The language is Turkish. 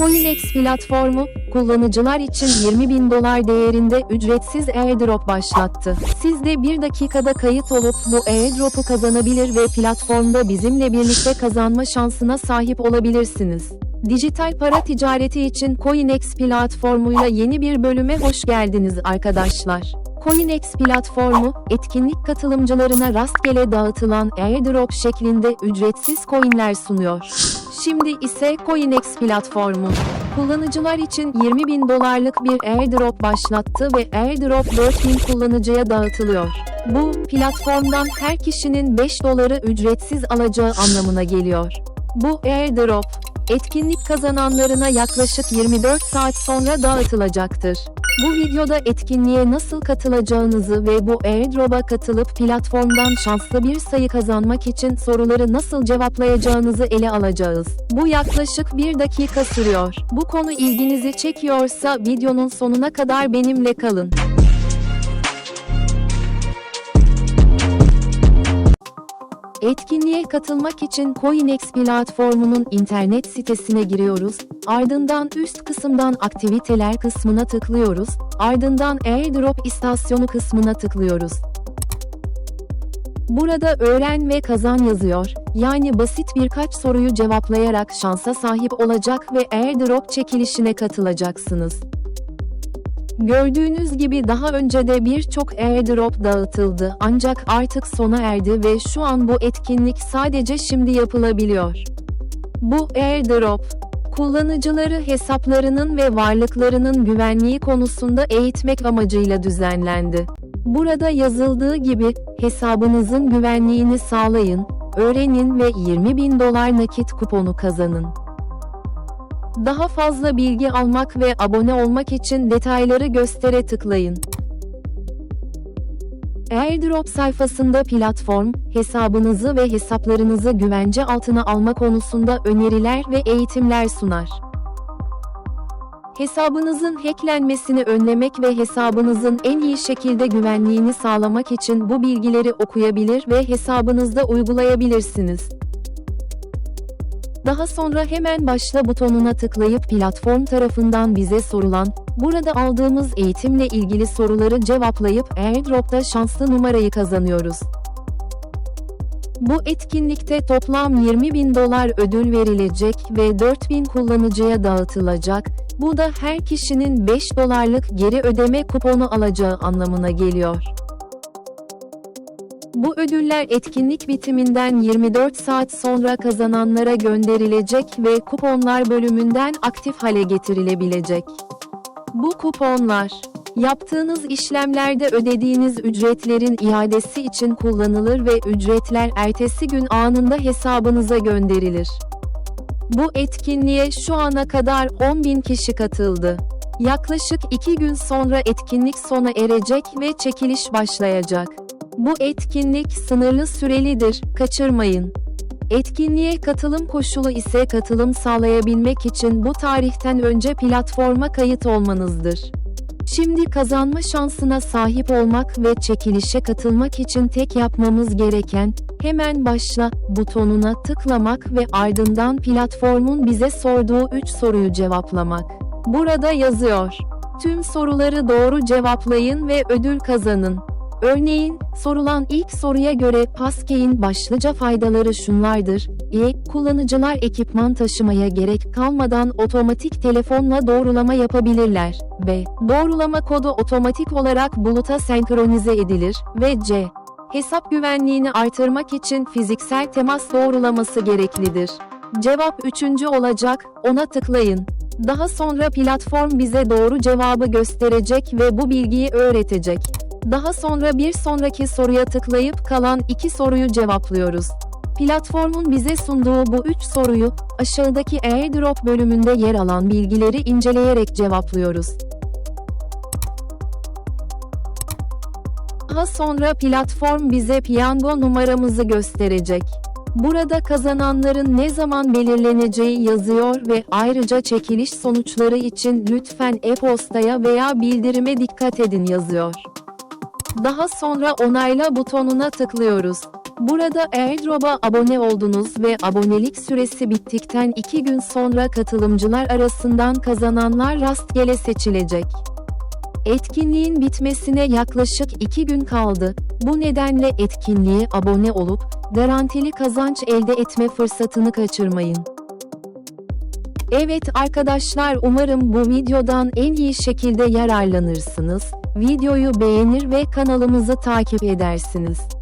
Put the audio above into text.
Coinex platformu, kullanıcılar için 20 bin dolar değerinde ücretsiz airdrop başlattı. Siz de bir dakikada kayıt olup bu airdrop'u kazanabilir ve platformda bizimle birlikte kazanma şansına sahip olabilirsiniz. Dijital para ticareti için Coinex platformuyla yeni bir bölüme hoş geldiniz arkadaşlar. Coinex platformu, etkinlik katılımcılarına rastgele dağıtılan airdrop şeklinde ücretsiz coinler sunuyor. Şimdi ise Coinex platformu, kullanıcılar için 20 bin dolarlık bir airdrop başlattı ve airdrop 4000 kullanıcıya dağıtılıyor. Bu, platformdan her kişinin 5 doları ücretsiz alacağı anlamına geliyor. Bu airdrop, etkinlik kazananlarına yaklaşık 24 saat sonra dağıtılacaktır. Bu videoda etkinliğe nasıl katılacağınızı ve bu airdrop'a katılıp platformdan şanslı bir sayı kazanmak için soruları nasıl cevaplayacağınızı ele alacağız. Bu yaklaşık bir dakika sürüyor. Bu konu ilginizi çekiyorsa videonun sonuna kadar benimle kalın. Etkinliğe katılmak için Coinex platformunun internet sitesine giriyoruz. Ardından üst kısımdan aktiviteler kısmına tıklıyoruz. Ardından airdrop istasyonu kısmına tıklıyoruz. Burada öğren ve kazan yazıyor. Yani basit birkaç soruyu cevaplayarak şansa sahip olacak ve airdrop çekilişine katılacaksınız. Gördüğünüz gibi daha önce de birçok airdrop dağıtıldı ancak artık sona erdi ve şu an bu etkinlik sadece şimdi yapılabiliyor. Bu airdrop, kullanıcıları hesaplarının ve varlıklarının güvenliği konusunda eğitmek amacıyla düzenlendi. Burada yazıldığı gibi, hesabınızın güvenliğini sağlayın, öğrenin ve 20 bin dolar nakit kuponu kazanın. Daha fazla bilgi almak ve abone olmak için detayları göstere tıklayın. Airdrop sayfasında platform, hesabınızı ve hesaplarınızı güvence altına alma konusunda öneriler ve eğitimler sunar. Hesabınızın hacklenmesini önlemek ve hesabınızın en iyi şekilde güvenliğini sağlamak için bu bilgileri okuyabilir ve hesabınızda uygulayabilirsiniz. Daha sonra hemen başla butonuna tıklayıp platform tarafından bize sorulan, burada aldığımız eğitimle ilgili soruları cevaplayıp airdrop'ta şanslı numarayı kazanıyoruz. Bu etkinlikte toplam 20 bin dolar ödül verilecek ve 4000 kullanıcıya dağıtılacak. Bu da her kişinin 5 dolarlık geri ödeme kuponu alacağı anlamına geliyor. Bu ödüller etkinlik bitiminden 24 saat sonra kazananlara gönderilecek ve kuponlar bölümünden aktif hale getirilebilecek. Bu kuponlar, yaptığınız işlemlerde ödediğiniz ücretlerin iadesi için kullanılır ve ücretler ertesi gün anında hesabınıza gönderilir. Bu etkinliğe şu ana kadar 10.000 kişi katıldı. Yaklaşık 2 gün sonra etkinlik sona erecek ve çekiliş başlayacak. Bu etkinlik sınırlı sürelidir, kaçırmayın. Etkinliğe katılım koşulu ise katılım sağlayabilmek için bu tarihten önce platforma kayıt olmanızdır. Şimdi kazanma şansına sahip olmak ve çekilişe katılmak için tek yapmamız gereken, hemen başla butonuna tıklamak ve ardından platformun bize sorduğu 3 soruyu cevaplamak. Burada yazıyor. Tüm soruları doğru cevaplayın ve ödül kazanın. Örneğin, sorulan ilk soruya göre Passkey'in başlıca faydaları şunlardır. E, kullanıcılar ekipman taşımaya gerek kalmadan otomatik telefonla doğrulama yapabilirler. B, doğrulama kodu otomatik olarak buluta senkronize edilir. Ve C, hesap güvenliğini artırmak için fiziksel temas doğrulaması gereklidir. Cevap üçüncü olacak, ona tıklayın. Daha sonra platform bize doğru cevabı gösterecek ve bu bilgiyi öğretecek. Daha sonra bir sonraki soruya tıklayıp kalan iki soruyu cevaplıyoruz. Platformun bize sunduğu bu üç soruyu, aşağıdaki airdrop bölümünde yer alan bilgileri inceleyerek cevaplıyoruz. Daha sonra platform bize piyango numaramızı gösterecek. Burada kazananların ne zaman belirleneceği yazıyor ve ayrıca çekiliş sonuçları için lütfen e-postaya veya bildirime dikkat edin yazıyor. Daha sonra onayla butonuna tıklıyoruz. Burada airdrop'a abone oldunuz ve abonelik süresi bittikten 2 gün sonra katılımcılar arasından kazananlar rastgele seçilecek. Etkinliğin bitmesine yaklaşık 2 gün kaldı. Bu nedenle etkinliğe abone olup garantili kazanç elde etme fırsatını kaçırmayın. Evet arkadaşlar umarım bu videodan en iyi şekilde yararlanırsınız. Videoyu beğenir ve kanalımızı takip edersiniz.